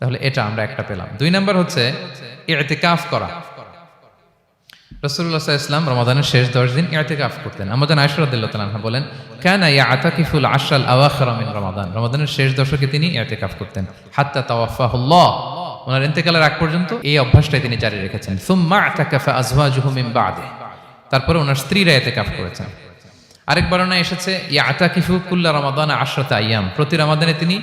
তাহলে এটা আমরা একটা পেলাম। দুই নাম্বার হচ্ছে ইতিকাফ করা। রসুল্লাহ ইসলাম রমাদানের শেষ দশ দিন ইতিকাফ করতেন। আমাদের আয়সরদুল্লাহ তালা বলেন, কেন ইয়া আতাকিফুল আশরাল আওয়াখরামিন রমাদান। রমাদানের শেষ দশকে তিনি ইতিকাফ করতেন। হাত্তা তাওয়াফাহুল্লাহ। ওনার ইন্তেকালের আগ পর্যন্ত এই অভ্যাসটাই তিনি জারি রেখেছেন। সুম্মা আতাকাফা আজওয়াজুহু মিন বাদে। তারপরে ওনার স্ত্রীরা এতেকাফ করেছেন। আরেক বর্ণনা এসেছে ইয়া আতাকিফু কুল্লা রমাদান আশরাতা আইয়াম। প্রতি রমাদানে তিনি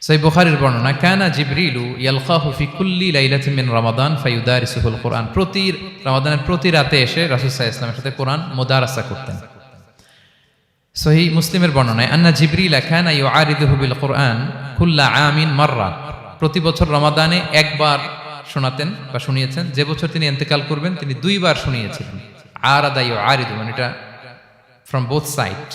সেই বুখারীর বর্ণনা, কানা জিবরিলু ইয়ালকাহু ফি কুল্লি লাইলাতিন মিন রমাদান ফায়ুদারিসুহুল কোরআন। প্রতি রমাদানের প্রতি রাতে এসে রাসূল সাল্লাল্লাহু আলাইহি ওয়াসাল্লামের সাথে কোরআন মুদারাসা করতেন। সহি মুসলিমের বর্ণনায়, আন্না জিবরিল কানা ইউআরিদুহু বিল কোরআন কুল্লা আমিন মাররা। প্রতি বছর রমাদানে একবার শোনাতেন বা শুনিয়েছেন। যে বছর তিনি ইন্তেকাল করবেন, তিনি দুইবার শুনিয়েছিলেন। আরাদা ইউআরিদু মানে এটা ফ্রম বোথ সাইড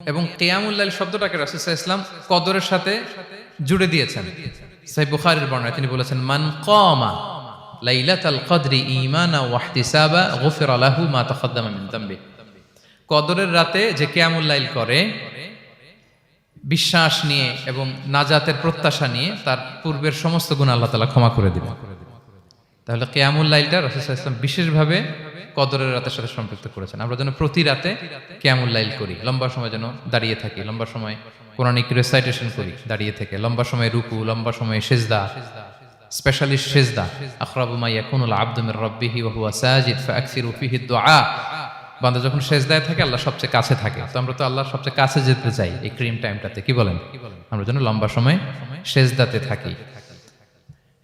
এবং কেয়ামুল্লাইল শব্দটাকে রসুসা ইসলাম কদরের সাথে জুড়ে দিয়েছেন। সাই বুখারির বর্ণায় তিনি বলেছেন, মান কমা কদরি ঈমানা ওয়াহতিসাবা গুফিরা লাহু মা তাকাদ্দামা মিন কদরের রাতে যে কেয়ামুল্লাইল করে, বিশ্বাস নিয়ে এবং নাজাতের প্রত্যাশা নিয়ে তার পূর্বের সমস্ত গুণ আল্লাহ তালা ক্ষমা করে দিবেন। তাহলে কেয়ামুল লাইলটা রসুল ইসলাম বিশেষভাবে কদরের রাতের সাথে সম্পৃক্ত করেছেন। আমরা যেন প্রতি রাতে কেয়ামুল লাইল করি, লম্বা সময় যেন দাঁড়িয়ে থাকি, লম্বা সময় কোরআনিক রেসাইটেশন করি, দাঁড়িয়ে থেকে, লম্বা সময় রুকু, লম্বা সময় সেজদা স্পেশালিস্ট সেজদা। আখরাবু মা ইয়াকুনুল আবদু মির রাব্বিহি ওয়া হুয়া সাজিদ ফাআকসিরু ফিহি দুআ। বান্দা যখন সেজদায় থাকে, আল্লাহ সবচেয়ে কাছে থাকে। তো আমরা তো আল্লাহ সবচেয়ে কাছে যেতে চাই এই ক্রিম টাইমটাতে, কি বলেন? আমরা যেন লম্বা সময় সেজদাতে থাকি।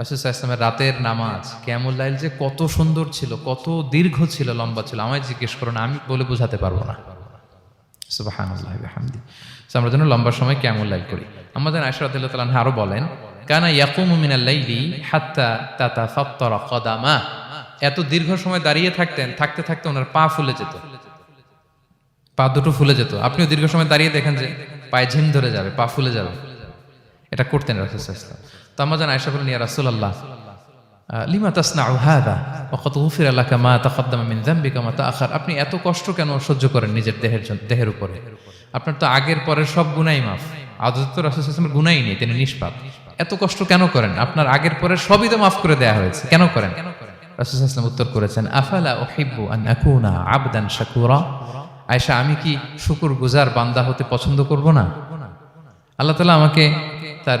ইসলামের রাতের নামাজ কেমুল্লাইল যে কত সুন্দর ছিল, কত দীর্ঘ ছিল, লম্বা ছিল। আমায় জিজ্ঞেস করো না আমি বলে বোঝাতে পারব না। হামদি আমরা যেন লম্বা সময় কেমন লাইল করি। আমাদের তালাহ আরও বলেন, কানা ইয়াকুমু মিনাল লাইলি হাত্তা তাতা ফাত্তরা কদামা। এত দীর্ঘ সময় দাঁড়িয়ে থাকতেন, থাকতে থাকতে ওনার পা ফুলে যেত। পা দুটো ফুলে যেত। আপনিও দীর্ঘ সময় দাঁড়িয়ে দেখেন যে পায়ে ঝিম ধরে যাবে, পা ফুলে যাবে। এটা করতেন রাসুলাম তো আমরা যেন আয়সা বলেন ইয়া রাসূলুল্লাহ লিমা তাসনা হাদা? ওয়াকাদ গুফিরা লাকা মা তাকাদ্দামা মিন যামবিকা মা তাআখার। আপনি এত কষ্ট কেন সহ্য করেন নিজের দেহের দেহের উপরে? আপনার তো আগের পরের সব গুনাই মাফ। আদত তো রাসূল সাল্লাল্লাহু গুনাই নেই, তিনি নিষ্পাপ। এত কষ্ট কেন করেন? আপনার আগের পরের সবই তো মাফ করে দেয়া হয়েছে। কেন করেন? রাসূল সাল্লাল্লাহু উত্তর করেছেন, আফালা উহিব্বু আন আকুনা আবদান শাকুরা? আয়েশা, আমি কি শুকুর গুজার বান্দা হতে পছন্দ করব না? আল্লাহ তালা আমাকে তার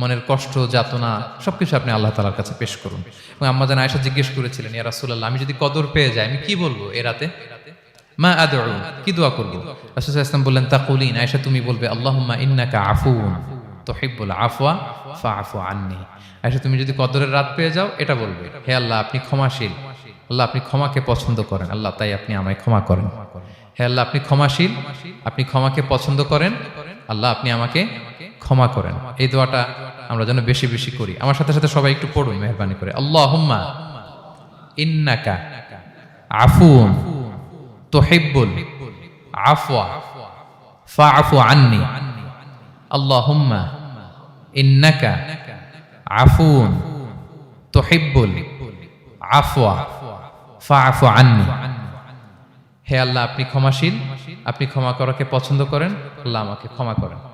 মনের কষ্ট, যাতনা, সবকিছু আপনি আল্লাহ তালার কাছে পেশ করুন। এবং আম্মা জান আয়সা জিজ্ঞেস করেছিলেন, ইয়া রাসূলুল্লাহ, আমি যদি কদর পেয়ে যাই, আমি কি বলব এ রাতে? মা আদউ, কি দোয়া করব? রাসূল ইসলাম বললেন, তাকুলিন, আয়েশা তুমি বলবে, আল্লাহুম্মা ইন্নাকা আফুন তুহিব্বুল আফওয়া ফাআফু আন্নি। আয়েশা, তুমি যদি কদরের রাত পেয়ে যাও, এটা বলবে, হে আল্লাহ, আপনি ক্ষমাশীল। আল্লাহ, আপনি ক্ষমাকে পছন্দ করেন। আল্লাহ, তাই আপনি আমায় ক্ষমা করেন। হে আল্লাহ, আপনি ক্ষমাশীল। আপনি ক্ষমাকে পছন্দ করেন। আল্লাহ, আপনি আমাকে ক্ষমা করেন। এই দোয়াটা আমরা যেন বেশি বেশি করি। আমার সাথে সাথে সবাই একটু পড়ুন, মেহরবানি করে। আল্লাহুম্মা ইন্নাকা আফুন তুহিব্বুল আফওয়া ফাআফু আন্নি। আল্লাহুম্মা ইন্নাকা আফুন তুহিব্বুল আফওয়া ফাআফু আন্নি। হে আল্লাহ আপনি ক্ষমাশীল। আপনি ক্ষমা করাকে পছন্দ করেন। আল্লাহ আমাকে ক্ষমা করেন।